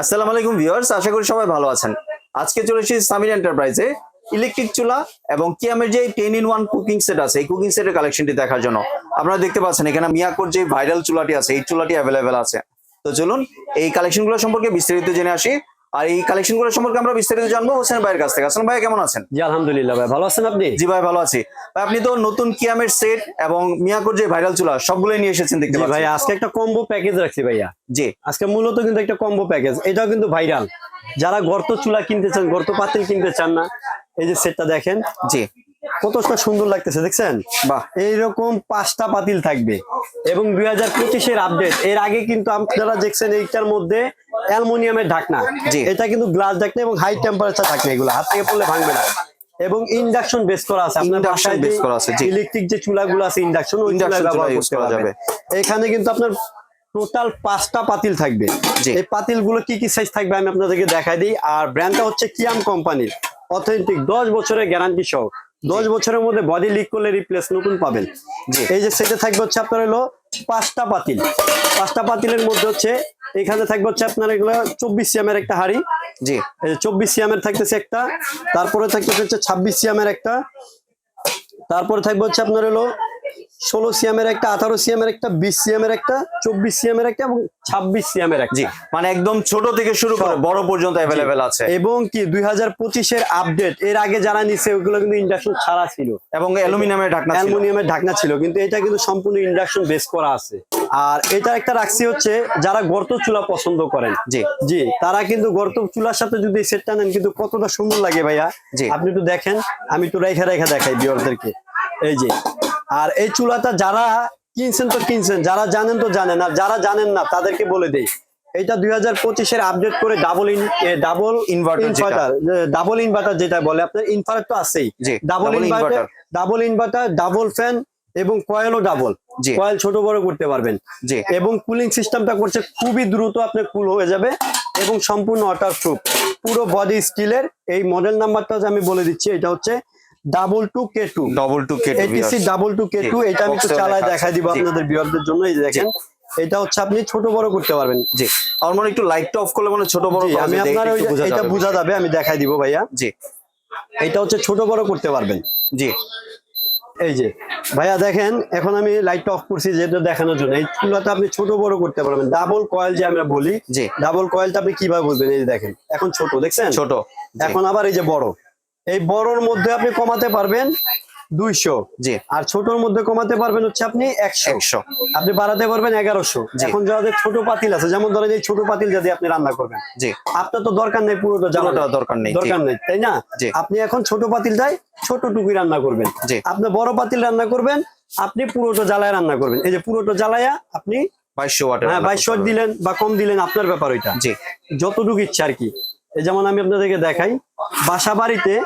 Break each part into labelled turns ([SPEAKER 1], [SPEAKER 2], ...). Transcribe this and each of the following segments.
[SPEAKER 1] আসসালামু আলাইকুম ভিউয়ার্স, আশা করি সবাই ভালো আছেন। আজকে চলে এসেছি সামির এন্টারপ্রাইজে ইলেকট্রিক চুলা এবং কিয়ামের যে ten in one cooking set আছে, এই কুকিং সেটের কালেকশনটি দেখার জন্য। আপনারা দেখতে পাচ্ছেন এখানে মিয়াকোর যে ভাইরাল চুলাটি আছে, এই চুলাটি অ্যাভেলেবেল আছে। তো চলুন, এই কালেকশনগুলো সম্পর্কে বিস্তারিত জেনে আসি। আর এই কালেকশনগুলো সম্পর্কে আমরা বিস্তারিত জানব হোসেন ভাইয়ের কাছ থেকে। আসলাম ভাই কেমন আছেন?
[SPEAKER 2] জি আলহামদুলিল্লাহ ভাই ভালো আছেন আপনি?
[SPEAKER 1] জি ভাই ভালো আছি। ভাই আপনি তো নতুন কিয়ামের সেট এবং মিয়াকোর যে ভাইরাল চুলা সবগুলোই নিয়ে এসেছেন দেখতে
[SPEAKER 2] জি ভাই আজকে একটা কম্বো প্যাকেজ রাখছি ভাইয়া।
[SPEAKER 1] জি।
[SPEAKER 2] আজকে মূলত কিন্তু একটা কম্বো প্যাকেজ এটাও কিন্তু ভাইরাল যারা গর্ত চুলা কিনতে চান গর্ত পাতিল কিনতে চান না এই যে সেটটা দেখেন।
[SPEAKER 1] জি।
[SPEAKER 2] কতটা সুন্দর লাগতেছে দেখছেন?
[SPEAKER 1] বাহ।
[SPEAKER 2] এইরকম পাঁচটা পাতিল থাকবে। এবং দুই হাজার পঁচিশের আপডেট এর আগে কিন্তু আপনারা দেখছেন এইটার মধ্যে অ্যালুমিনিয়ামের ঢাকনা। এটা কিন্তু গ্লাস ঢাকনা এবং হাই টেম্পারেচার ঢাকনা এগুলো। হাত থেকে পড়লে ভাঙবে না। এবং ইন্ডাকশন বেস করা আছে। আপনার বাসায়
[SPEAKER 1] base করা আছে, জি।
[SPEAKER 2] ইলেকট্রিক যে চুলাগুলো আছে ইন্ডাকশন ওই চুলায় ব্যবহার
[SPEAKER 1] চুলা
[SPEAKER 2] করতে
[SPEAKER 1] করা
[SPEAKER 2] যাবে। এখানে কিন্তু আপনার টোটাল পাঁচটা পাতিল থাকবে। এই পাতিলগুলো কি কি সাইজ থাকবে আমি আপনাদেরকে দেখাই দিই। আর ব্র্যান্ডটা হচ্ছে কিয়াম কোম্পানির অথেন্টিক দশ বছরের গ্যারান্টি সহ। দশ বছরের মধ্যে বডি লিক করলে রিপ্লেস নতুন পাবেন। এই যে সেটা থাকবে হচ্ছে আপনার হলো পাঁচটা পাতিল। পাঁচটা পাতিলের মধ্যে হচ্ছে এখানে থাকবে হচ্ছে আপনার এগুলো চব্বিশ সিএমের একটা হাড়ি।
[SPEAKER 1] জি।
[SPEAKER 2] এই যে চব্বিশ সিএমের থাকতেছে একটা তারপরে থাকতেছে হচ্ছে ছাব্বিশ সিএমের একটা তারপরে থাকবে হচ্ছে আপনার হলো ষোলো সিএমের একটা আঠারো সিএমের একটা বিশ সিএমের একটা চব্বিশ সিএমের একটা এবং ছাব্বিশ সিএমের একটা।
[SPEAKER 1] জি মানে একদম ছোট থেকে শুরু করে বড় পর্যন্ত অ্যাভেলেবেল আছে।
[SPEAKER 2] এবং কি দুই হাজার পঁচিশের আপডেট এর আগে যারা নিচ্ছে ওগুলো কিন্তু ইন্ডাকশন ছাড়া ছিল।
[SPEAKER 1] এবং অ্যালুমিনিয়ামের ঢাকনা
[SPEAKER 2] অ্যালুমিনিয়ামের ঢাকনা ছিল কিন্তু এটা কিন্তু সম্পূর্ণ ইন্ডাকশন বেস করা আছে। আর এটা একটা রাখছি হচ্ছে যারা গর্ত চুলা পছন্দ করেন।
[SPEAKER 1] জি।
[SPEAKER 2] জি তারা কিন্তু গর্ত চুলার সাথে যদি সেটটা নেন কিন্তু কতটা সুন্দর লাগে ভাইয়া?
[SPEAKER 1] জি।
[SPEAKER 2] আপনি একটু দেখেন আমি একটু রেখা রেখা দেখাই বিয়রদেরকে এই যে আর এই চুলাটা যারা কিনছেন তো কিনছেন যারা জানেন তো জানেন আর যারা জানেন না তাদেরকে বলে দেই। এটা দুই হাজার পঁচিশের আপডেট করে double in double inverter double inverter যেটা বলে আপনার ইনভার্টার তো আছেই। Double inverter double inverter double fan এবং কয়েলও ডাবল। কয়েল ছোট বড় করতে পারবেন। এবং কুলিং সিস্টেমটা করছে খুবই দ্রুত আপনার কুল হয়ে যাবে এবং সম্পূর্ণ ওয়াটার প্রুফ পুরো বডি স্টিলের এই মডেল নাম্বারটা আমি বলে দিচ্ছি এটা হচ্ছে double two K two
[SPEAKER 1] double two K
[SPEAKER 2] ATC double two K two এটা আমি একটু চালায় দেখাই দিব আপনাদের বিয়ারদের জন্য এই দেখেন। এটা হচ্ছে আপনি ছোট বড় করতে পারবেন।
[SPEAKER 1] জি। আমার মনে একটু লাইটটা অফ করলে মনে ছোট বড়
[SPEAKER 2] আমি আপনার এটা বোঝা যাবে আমি দেখাই দিব ভাইয়া।
[SPEAKER 1] জি।
[SPEAKER 2] এটা হচ্ছে ছোট বড় করতে পারবেন।
[SPEAKER 1] জি।
[SPEAKER 2] এই যে ভাইয়া দেখেন এখন আমি লাইটটা অফ করছি যেটা দেখানোর জন্য। এই চুলাটা আপনি ছোট বড় করতে পারবেন। ডাবল কয়েল যে আমরা বলি ডাবল কয়েলটা আপনি কীভাবে বলবেন এই যে দেখেন এখন ছোট দেখছেন?
[SPEAKER 1] ছোট।
[SPEAKER 2] এখন আবার এই যে বড়। এই বড়র মধ্যে আপনি কমাতে পারবেন দুইশো
[SPEAKER 1] জি।
[SPEAKER 2] আর ছোটর মধ্যে কমাতে পারবেন হচ্ছে আপনি একশো।
[SPEAKER 1] একশো।
[SPEAKER 2] আপনি বাড়াতে পারবেন এগারোশো। এখন যাদের ছোট পাতিল আছে যেমন ধরেন এই ছোট পাতিল যদি আপনি রান্না করবেন
[SPEAKER 1] জি।
[SPEAKER 2] আপনার তো দরকার নেই পুরোটা।
[SPEAKER 1] পুরোটা দরকার নেই,
[SPEAKER 2] দরকার নেই তাই না?
[SPEAKER 1] জি।
[SPEAKER 2] আপনি এখন ছোট পাতিলটাই ছোট টুকুই রান্না করবেন।
[SPEAKER 1] জি।
[SPEAKER 2] আপনি বড় পাতিল রান্না করবেন আপনি পুরোটা জ্বালায় রান্না করবেন। এই যে পুরোটা জ্বালায়া আপনি
[SPEAKER 1] বাইশশো ওয়াটের
[SPEAKER 2] হ্যাঁ
[SPEAKER 1] রান্না
[SPEAKER 2] বাইশ
[SPEAKER 1] করতে পারবেন।
[SPEAKER 2] দিলেন বা কম দিলেন আপনার ব্যাপার ওইটা।
[SPEAKER 1] জি।
[SPEAKER 2] যতটুকু ইচ্ছা আর কি। এই যেমন আমি আপনাদেরকে দেখাই বাসা বাড়িতে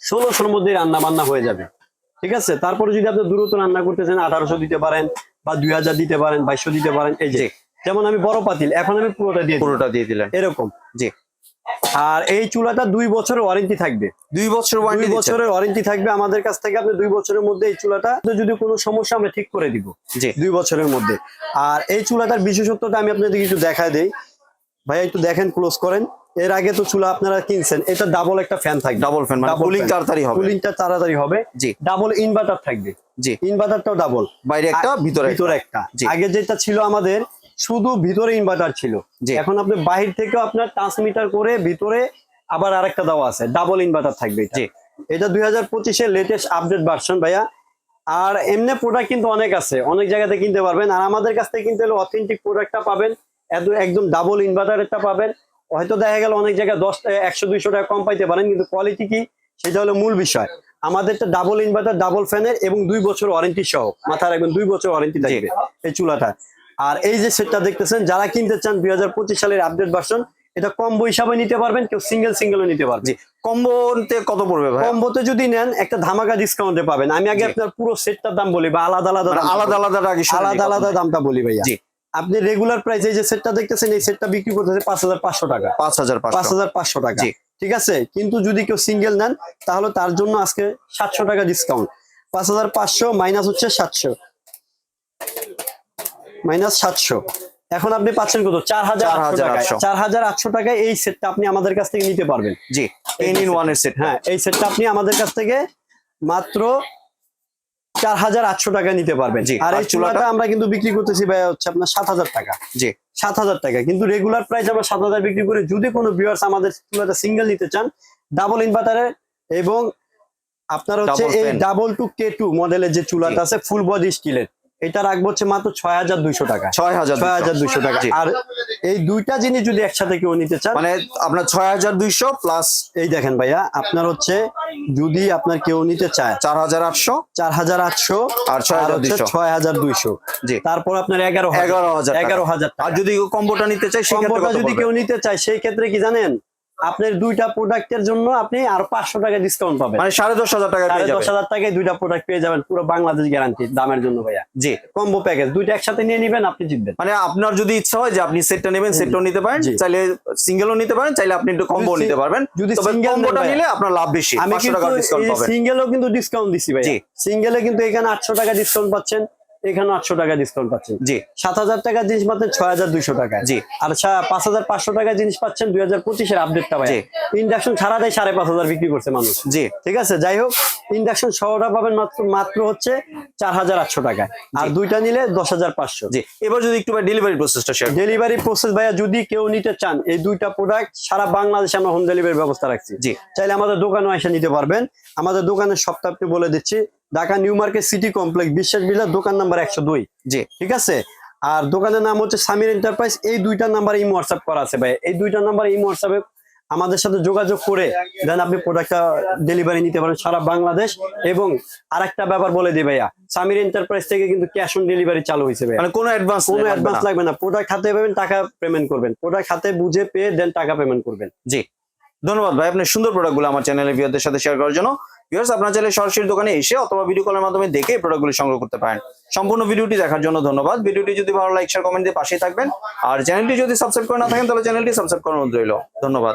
[SPEAKER 2] ষোলোশোর মধ্যে রান্না বান্না হয়ে যাবে। ঠিক আছে? তারপরে যদি আপনি দূরত্ব রান্না করতে চান আঠারোশো দিতে পারেন বা দুই হাজার দিতে পারেন বাইশশো দিতে পারেন এই যে যেমন আমি বড় পাতিল এখন আমি পুরোটা দিয়ে
[SPEAKER 1] পুরোটা দিয়ে দিলেন।
[SPEAKER 2] এরকম।
[SPEAKER 1] জি।
[SPEAKER 2] আর এই চুলাটা দুই বছরের ওয়ারেন্টি থাকবে।
[SPEAKER 1] দুই বছর
[SPEAKER 2] দুই বছরের ওয়ারেন্টি থাকবে। আমাদের কাছ থেকে আপনি দুই বছরের মধ্যে এই চুলাটা যদি কোনো সমস্যা আমরা ঠিক করে দিব।
[SPEAKER 1] জি।
[SPEAKER 2] দুই বছরের মধ্যে। আর এই চুলাটার বিশেষত্বটা আমি আপনাদেরকে একটু দেখা দেই। ভাইয়া একটু দেখেন ক্লোজ করেন। এর আগে তো চুলা আপনারা কিনছেন এটা ডাবল একটা ফ্যান থাকবে।
[SPEAKER 1] ডাবল ফ্যান মানে কুলিং তাড়াতাড়ি হবে।
[SPEAKER 2] কুলিংটা তাড়াতাড়ি হবে।
[SPEAKER 1] জি।
[SPEAKER 2] ডাবল ইনভার্টার থাকবে।
[SPEAKER 1] জি।
[SPEAKER 2] ইনভার্টারটাও ডাবল
[SPEAKER 1] বাইরে একটা ভিতরে।
[SPEAKER 2] ভিতরে একটা। আগে যেটা ছিল আমাদের শুধু ভিতরে ইনভার্টার ছিল। এখন আপনি বাহির থেকেও আপনার ট্রান্সমিটার করে ভিতরে আবার আরেকটা দেওয়া আছে। ডাবল ইনভার্টার থাকবে এটা।
[SPEAKER 1] জি।
[SPEAKER 2] এটা দুই হাজার পঁচিশের লেটেস্ট আপডেট ভার্সন ভাইয়া। আর এমনি প্রোডাক্ট কিন্তু অনেক আছে। অনেক জায়গাতে কিনতে পারবেন। আর আমাদের কাছ থেকে কিনতে হলে অথেন্টিক প্রোডাক্টটা পাবেন। একদম ডাবল ইনভার্টারেরটা পাবেন। হয়তো দেখা গেল অনেক জায়গায় দশ একশো দুইশো টাকা কম পাইতে পারেন কিন্তু কোয়ালিটি কি? সেটা হলো মূল বিষয়। আমাদেরটা ডাবল ইনভার্টার ডাবল ফ্যানের এবং দুই বছর ওয়ারেন্টি সহ। মাথায় রাখবেন দুই বছর ওয়ারেন্টি থাকবে এই চুলাটা। আর এই যে সেটটা দেখতেছেন যারা কিনতে চান দুই হাজার পঁচিশ সালের আপডেট ভার্সন এটা কম্বো হিসাবে নিতে পারবেন কেউ সিঙ্গেল সিঙ্গেলও নিতে পারবে।
[SPEAKER 1] কম্বোতে কত পড়বে ভাই
[SPEAKER 2] কম্বোতে যদি নেন একটা ধামাকা ডিসকাউন্টে পাবেন। আমি আগে আপনার পুরো সেটটার দাম বলি বা আলাদা আলাদা
[SPEAKER 1] মানে আলাদা আলাদা
[SPEAKER 2] আলাদা আলাদা দামটা বলি ভাইয়া। আপনি রেগুলার প্রাইস এই যে সেটটা দেখতেছেন এই সেটটা বিক্রি করতেছে পাঁচ হাজার পাঁচশো টাকা।
[SPEAKER 1] পাঁচ হাজার
[SPEAKER 2] পাঁচ হাজার পাঁচশো টাকা।
[SPEAKER 1] জি।
[SPEAKER 2] ঠিক আছে? কিন্তু যদি কেউ সিঙ্গেল নেন তাহলে তার জন্য আজকে সাতশো টাকা ডিসকাউন্ট পাঁচ হাজার পাঁচশো মাইনাস হচ্ছে সাতশো। মাইনাস সাতশো। এখন আপনি পাচ্ছেন কত? চার হাজার আটশো টাকায়।
[SPEAKER 1] 4,800
[SPEAKER 2] চার হাজার আটশো টাকায় এই সেটটা আপনি আমাদের কাছ থেকে নিতে পারবেন।
[SPEAKER 1] জি। টেন ইন ওয়ানের সেট
[SPEAKER 2] হ্যাঁ এই সেটটা আপনি আমাদের কাছ থেকে মাত্র চার হাজার আটশো টাকা নিতে পারবেন। আর এই চুলাটা? আমরা কিন্তু বিক্রি করতেছি ভাই হচ্ছে আপনার সাত হাজার টাকা।
[SPEAKER 1] জি।
[SPEAKER 2] সাত হাজার টাকা। কিন্তু রেগুলার প্রাইস আমরা সাত হাজার বিক্রি করি। যদি কোনো ভিউয়ার্স আমাদের চুলাটা সিঙ্গেল নিতে চান ডাবল ইনভার্টারের এবং আপনার হচ্ছে এই ডাবল টু কে টু মডেলের যে চুলাটা আছে ফুল বডি স্টিলের এটা রাখব হচ্ছে মাত্র ছয় হাজার দুইশো টাকা।
[SPEAKER 1] ছয় হাজার
[SPEAKER 2] ছয় হাজার দুইশো টাকা।
[SPEAKER 1] জি।
[SPEAKER 2] আর এই দুইটা জিনিস যদি একসাথে কেউ নিতে চান
[SPEAKER 1] মানে আপনার ছয় হাজার দুইশো প্লাস
[SPEAKER 2] এই দেখেন ভাইয়া আপনার হচ্ছে যদি আপনার কেউ নিতে চায়
[SPEAKER 1] চার হাজার আটশো
[SPEAKER 2] চার হাজার আটশো
[SPEAKER 1] আর 6,200
[SPEAKER 2] ছয় হাজার দুইশো।
[SPEAKER 1] জি।
[SPEAKER 2] তারপর আপনার এগারো
[SPEAKER 1] এগারো হাজার
[SPEAKER 2] এগারো হাজার
[SPEAKER 1] আর যদি কম্বোটা নিতে চাই
[SPEAKER 2] কম্বোটা যদি কেউ নিতে চায় সেই ক্ষেত্রে কি জানেন? আপনার দুইটা প্রোডাক্টের জন্য আপনি আর পাঁচশো টাকা ডিসকাউন্ট পাবেন।
[SPEAKER 1] মানে সাড়ে দশ হাজার টাকা
[SPEAKER 2] সাড়ে দশ হাজার টাকায় দুইটা প্রোডাক্ট পেয়ে যাবেন পুরো বাংলাদেশ গ্যারান্টি দামের জন্য ভাইয়া।
[SPEAKER 1] জি।
[SPEAKER 2] কম্বো প্যাকেজ দুইটা একসাথে নিয়ে নিবেন আপনি জিতবেন।
[SPEAKER 1] মানে আপনার যদি ইচ্ছা হয় যে আপনি সেটটা নেবেন সেটটাও নিতে পারেন। চাইলে সিঙ্গেলও নিতে পারেন চাইলে আপনি একটু কম্বো নিতে পারবেন।
[SPEAKER 2] যদি
[SPEAKER 1] কম্বোটা নিলে আপনার লাভ বেশি
[SPEAKER 2] আমি সিঙ্গেলও কিন্তু ডিসকাউন্ট দিচ্ছি ভাই। সিঙ্গেলে কিন্তু এখানে আটশো টাকা ডিসকাউন্ট পাচ্ছেন। এখানে আটশো টাকা ডিসকাউন্ট পাচ্ছেন।
[SPEAKER 1] জি।
[SPEAKER 2] সাত হাজার টাকার জিনিস পাচ্ছেন ছয় হাজার দুইশো টাকা।
[SPEAKER 1] জি।
[SPEAKER 2] আর পাঁচ হাজার পাঁচশো টাকার জিনিস পাচ্ছেন দুই হাজার পঁচিশের আপডেটটা ভাই
[SPEAKER 1] জি।
[SPEAKER 2] ইন্ডাকশন ছাড়াটাই সাড়ে পাঁচ হাজার বিক্রি করছে মানুষ।
[SPEAKER 1] জি।
[SPEAKER 2] ঠিক আছে? যাই হোক ইন্ডাকশন সহটা পাবেন মাত্র মাত্র হচ্ছে চার হাজার আটশো টাকা। আর দুইটা নিলে দশ হাজার পাঁচশো।
[SPEAKER 1] জি। এবার যদি একটু ডেলিভারি প্রসেসটা শেয়ার
[SPEAKER 2] ডেলিভারি প্রসেস ভাইয়া যদি কেউ নিতে চান এই দুইটা প্রোডাক্ট সারা বাংলাদেশে আমরা হোম ডেলিভারি ব্যবস্থা রাখছি।
[SPEAKER 1] জি।
[SPEAKER 2] চাইলে আমাদের দোকানে এসে নিতে পারবেন। আমাদের দোকানের সপ্তাহ বলে দিচ্ছি। Dhaka new market city complex Biswas Bilas দোকান নাম্বার একশো দুই।
[SPEAKER 1] জি।
[SPEAKER 2] ঠিক আছে? আর দোকানের নাম হচ্ছে সামির এন্টারপ্রাইজ। এই দুইটা নাম্বার ইমো হোয়াটসঅ্যাপ করা আছে ভাই। এই দুইটা নাম্বার ইমো হোয়াটসঅ্যাপে আমাদের সাথে যোগাযোগ করে দেন আপনি প্রোডাক্টটা ডেলিভারি নিতে পারেন সারা বাংলাদেশ। এবং আরেকটা ব্যাপার বলে দিই ভাইয়া সামির এন্টারপ্রাইজ থেকে কিন্তু ক্যাশ অন ডেলিভারি চালু হয়েছে ভাইয়া।
[SPEAKER 1] মানে কোনো অ্যাডভান্স
[SPEAKER 2] কোনো অ্যাডভান্স লাগবে না। প্রোডাক্ট হাতে পাবেন টাকা পেমেন্ট করবেন। প্রোডাক্ট হাতে বুঝে পেয়ে দেন টাকা পেমেন্ট করবেন।
[SPEAKER 1] জি। ধন্যবাদ ভাই আপনার সুন্দর প্রোডাক্টগুলো আমার চ্যানেলের ভিউয়ারদের সাথে শেয়ার করার জন্য। ভিউয়ার্স আপনারা চাইলে সরাসরি দোকানে এসে অথবা ভিডিও কলের মাধ্যমে দেখে এই প্রোডাক্টগুলো সংগ্রহ করতে পারেন। সম্পূর্ণ ভিডিওটি দেখার জন্য ধন্যবাদ। ভিডিওটি যদি ভালো লাইক শেয়ার কমেন্ট দিয়ে পাশেই থাকবেন। আর চ্যানেলটি যদি সাবস্ক্রাইব করে না থাকেন, তাহলে চ্যানেলটি সাবস্ক্রাইব করানো রইল। ধন্যবাদ।